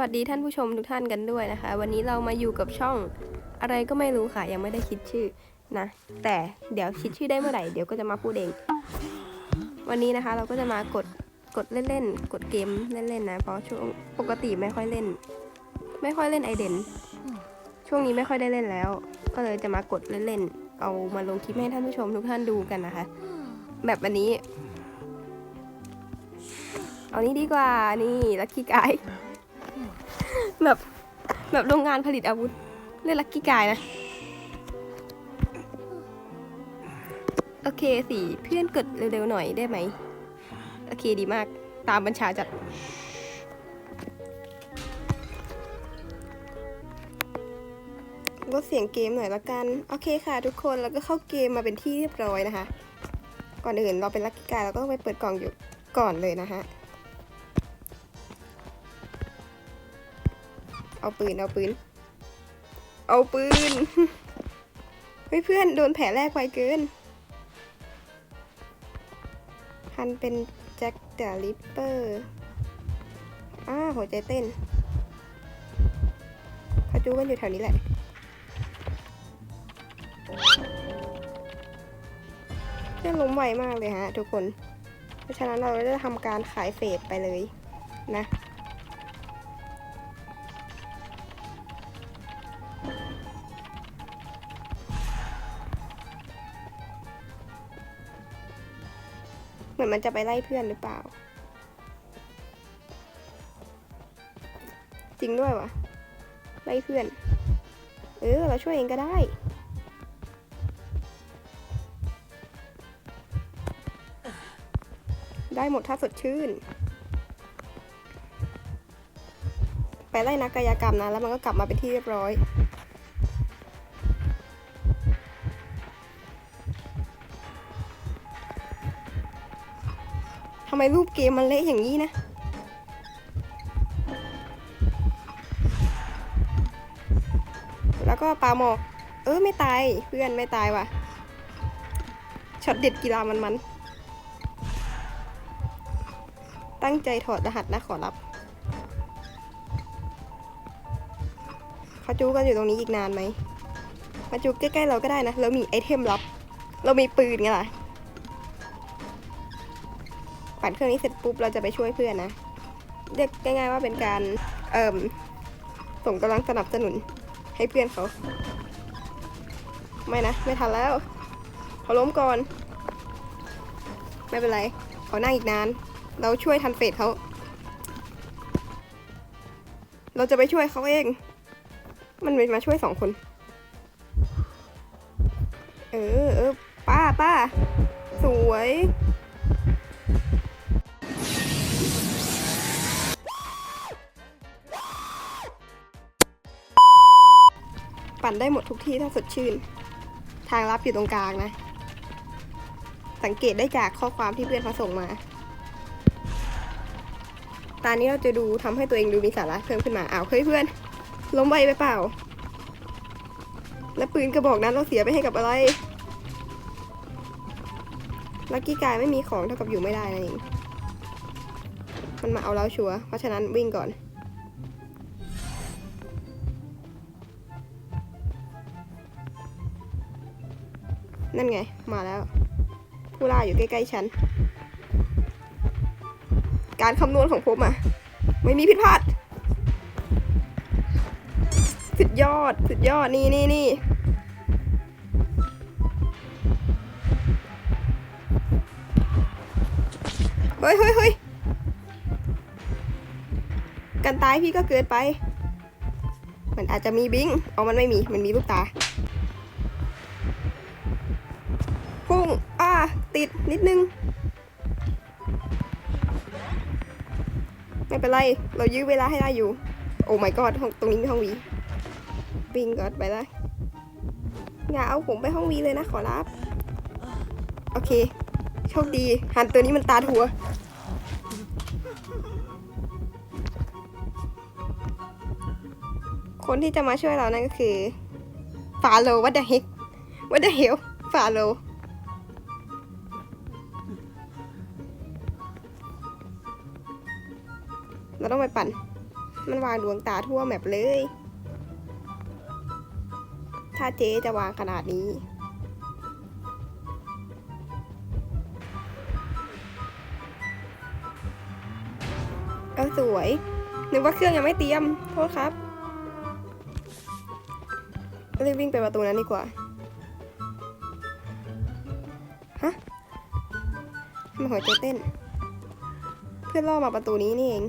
วัสดีท่านผู้ชมทุกท่านกันด้วยนะคะ วันนี้เรามาอยู่กับช่องอะไรก็ไม่รู้ค่ะ ยังไม่ได้คิดชื่อนะ แต่เดี๋ยวคิดชื่อได้เมื่อไหร่เดี๋ยวก็จะมาพูดเอง วันนี้นะคะเราก็จะมากดกดเล่นๆ กดเกมเล่นๆนะเพราะช่วงปกติไม่ค่อยเล่น ไม่ค่อยเล่นไอเดนช่วงนี้ไม่ค่อยได้เล่นแล้ว ก็เลยจะมากดเล่นๆ เอามาลงคลิปให้ท่านผู้ชมทุกท่านดูกันนะคะ แบบวันนี้ เอานี้ดีกว่านี่ลัคกี้กาย แบบ แบบโรงงานผลิตอาวุธเล่นลักกี้กายนะ โอเคสิเพื่อนกดเร็วๆหน่อยได้ไหม โอเคดีมากตามบัญชาจัด ลดเสียงเกมหน่อยละกัน โอเคค่ะทุกคนแล้วก็เข้าเกมมาเป็นที่เรียบร้อยนะคะ ก่อนอื่นเราเป็นลักกี้กายเราก็ต้องไปเปิดกล่องอยู่ก่อนเลยนะคะ เอาปืนเอาปืน เอาปืน เฮ้ยเพื่อนโดนแผลแรกไวเกิน ฮันเป็นแจ็คเดอะลิปเปอร์อ้าหัวใจเต้นเขาจูกันอยู่แถวนี้แหละ เพื่อนล้มไวมากเลยฮะทุกคน เพราะฉะนั้นเราจะทำการขายเฟสไปเลยนะ เหมือนมันจะไปไล่เพื่อนหรือเปล่า จริงด้วยวะไล่เพื่อน เออ เราช่วยเองก็ได้ได้หมดถ้าสดชื่น ไปไล่นักกายกรรมนะ แล้วมันก็กลับมาเป็นที่เรียบร้อย ไมรูปเกมมันเละอย่างนี้นะแล้วก็ปลาหมอก เออไม่ตายเพื่อนไม่ตายว่ะช็อตเด็ดกีฬามันมัน ตั้งใจถอดรหัสนะขอรับเขาจูกันอยู่ตรงนี้อีกนานไหมมาจูใกล้ๆเราก็ได้นะ เรามีไอเทมลับ เรามีปืนไงล่ะ ปั่นเครื่องนี้เสร็จปุ๊บเราจะไปช่วยเพื่อนนะ เรียกง่ายๆว่าเป็นการ เอ่มส่งกำลังสนับสนุนให้เพื่อนเขา ไม่นะ ไม่ทันแล้วเขาล้มก่อน ไม่เป็นไรเขานั่งอีกนาน เราช่วยทันเฟสเขา เราจะไปช่วยเขาเอง มันเป็นมาช่วยสองคน เออเออป้าป้าสวย ปั่นได้หมดทุกที่ถ้าสดชื่น ทางลับอยู่ตรงกลางนะ สังเกตได้จากข้อความที่เพื่อนเขาส่งมา ตอนนี้เราจะดูทำให้ตัวเองดูมีสาระเพิ่มขึ้นมาอ้าวเฮ้ยเพื่อน ล้มไวไปเปล่า แล้วปืนกระบอกนั้นเราเสียไปให้กับอะไรลักกี้กายไม่มีของเท่ากับอยู่ไม่ได้นั่นเอง มันมาเอาเราชัวร์เพราะฉะนั้นวิ่งก่อน นั่นไง มาแล้ว ผู้ล่าอยู่ใกล้ๆฉัน การคำนวณของผมอะไม่มีผิดพลาด สุดยอด สุดยอด นี่นี่นี่เฮ้ยเฮ้ยเฮ้ยกันตายพี่ก็เกินไป มันอาจจะมีบิงเอามันไม่มี มันมีลูกตา พุ่ง อ่า ติดนิดนึง ไม่เป็นไร เรายื้อเวลาให้ได้อยู่ โอ้ my god ห้องตรงนี้มีห้องวีวิ่งก่อนไปเลยอย่าเอาผมไปห้องวีเลยนะขอรับ โอเค โชคดีหันตัวนี้มันตาทัวคนที่จะมาช่วยเรานั่นก็คือฟาโลวัดเดเฮกวัดเดเฮลฟาโล เราต้องไปปั่น มันวางดวงตาทั่วแมปเลย ถ้าเจ๊จะวางขนาดนี้ เออสวย นึกว่าเครื่องยังไม่เตรียม โทษครับรีบวิ่งไปประตูนั้นดีกว่า ฮะทำไมหัวใจเต้น เพื่อนล่อมาประตูนี้นี่เอง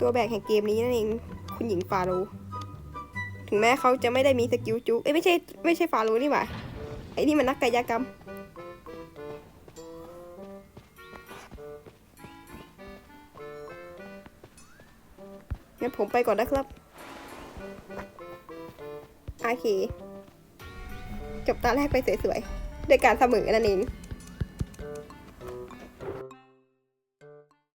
ตัวแบกแห่งเกมนี้นั่นเอง คุณหญิงฟาโรถึงแม้เขาจะไม่ได้มีสกิลจุกเอ้ยไม่ใช่ไม่ใช่ฟาโรนี่หว่าไอ้นี่มันนักกายกรรม งั้นผมไปก่อนนะครับ โอเค จบตาแรกไปสวยๆ ด้วยการเสมอนั่นเอง